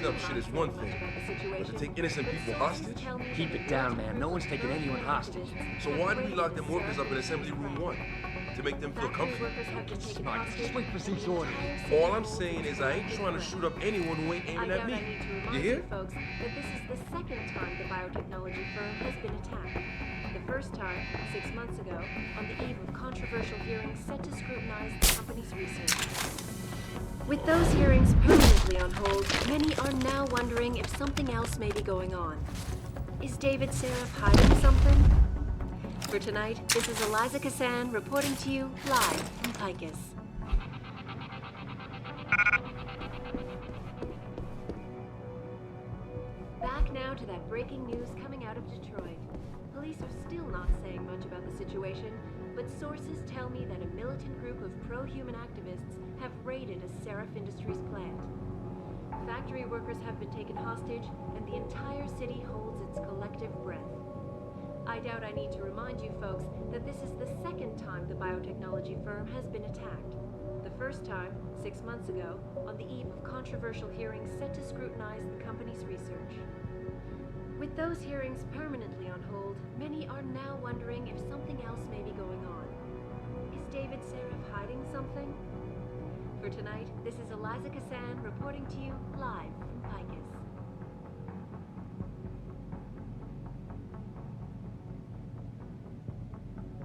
make up shit is one thing, but to take innocent people hostage? Keep it down, man. No one's taking anyone hostage. So why do we lock them workers up in Assembly Room 1? To make them feel comfortable? Smart. Just wait for these orders. All I'm saying is I ain't trying to shoot up anyone who ain't aiming at me. need You you, hear? folks that this is the second time the biotechnology firm has been attacked. The first time, six months ago, on the eve of controversial hearings set to scrutinize the company's research. With those hearings on hold, many are now wondering if something else may be going on. Is David Seraph hiding something? For tonight, this is Eliza Cassan reporting to you live from Picus. Back now to that breaking news coming out of Detroit. Police are still not saying much about the situation, but sources tell me that a militant group of pro-human activists have raided a Seraph Industries plant. Factory workers have been taken hostage, and the entire city holds its collective breath. I doubt I need to remind you folks that this is the second time the biotechnology firm has been attacked. The first time, six months ago, on the eve of controversial hearings set to scrutinize the company's research. With those hearings permanently on hold, many are now wondering if something else may be going on. Is David Seraph hiding something? For tonight, this is Eliza Cassan reporting to you live from Picus.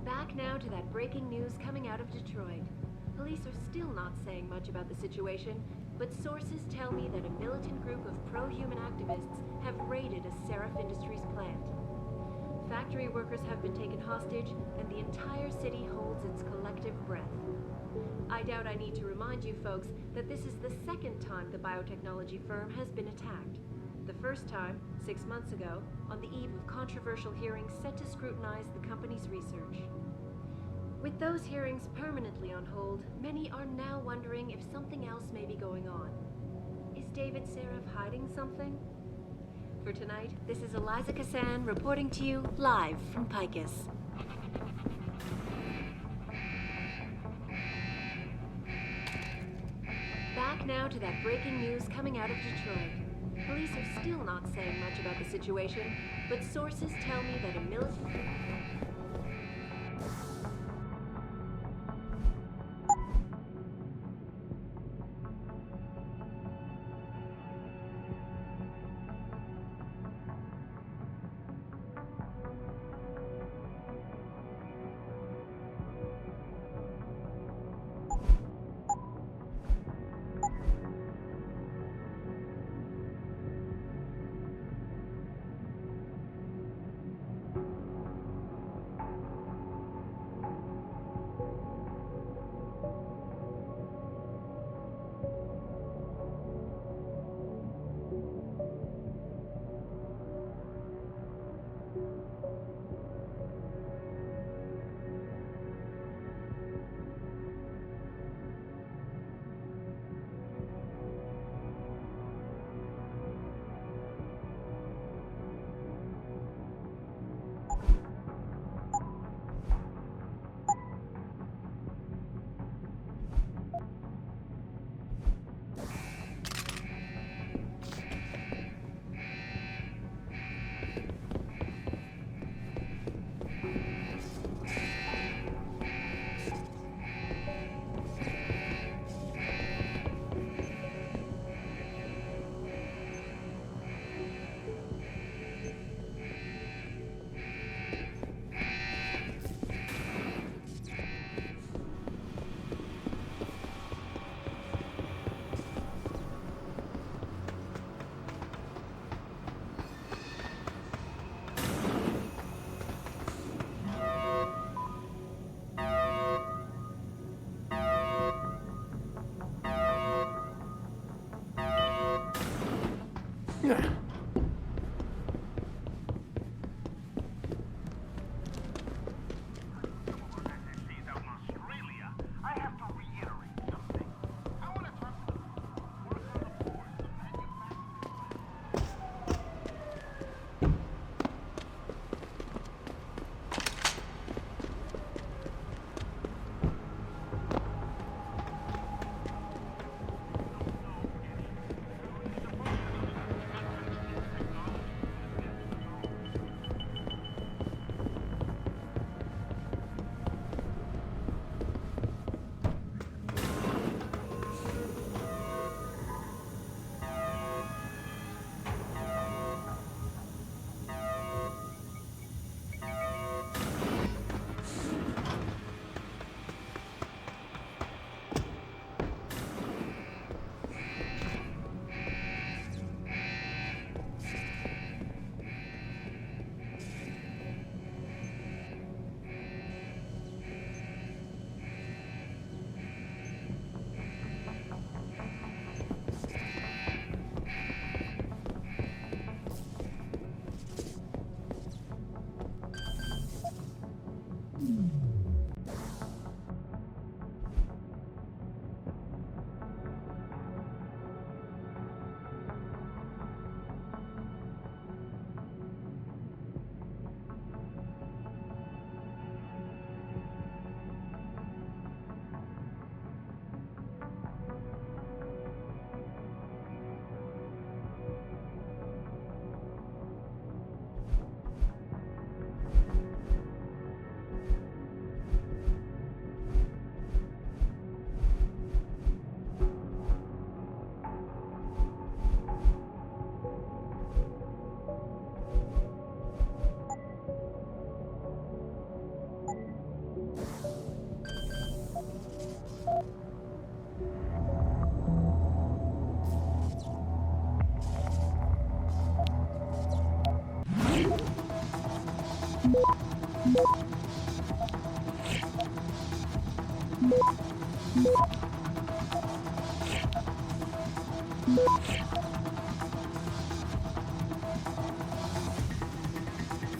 Back now to that breaking news coming out of Detroit. Police are still not saying much about the situation, but sources tell me that a militant group of pro-human activists have raided a Seraph Industries plant. Factory workers have been taken hostage, and the entire city holds its collective breath. I doubt I need to remind you folks that this is the second time the biotechnology firm has been attacked. The first time, six months ago, on the eve of controversial hearings set to scrutinize the company's research. With those hearings permanently on hold, many are now wondering if something else may be going on. Is David Seraph hiding something? For tonight, this is Eliza Cassan reporting to you live from Picus. Now to that breaking news coming out of Detroit. Police are still not saying much about the situation, but sources tell me that a militant.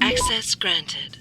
Access granted.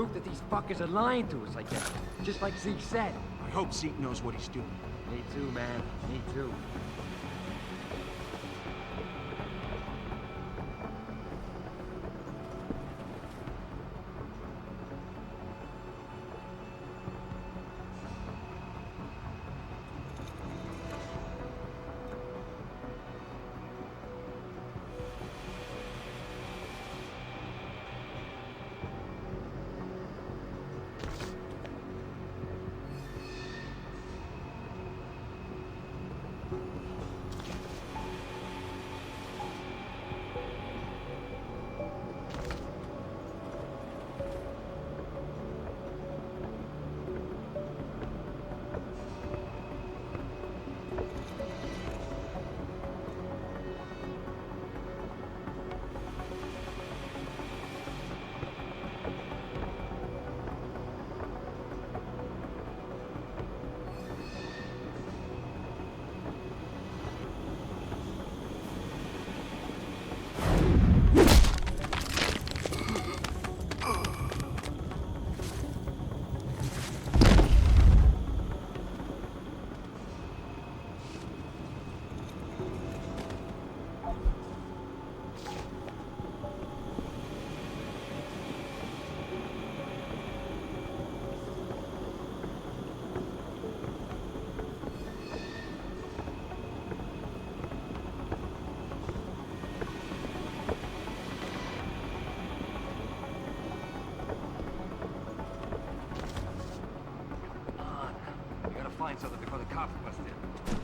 Proof that these fuckers are lying to us, I guess. Just like Zeke said. I hope Zeke knows what he's doing. Me too, man. Me too. Something before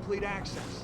complete access.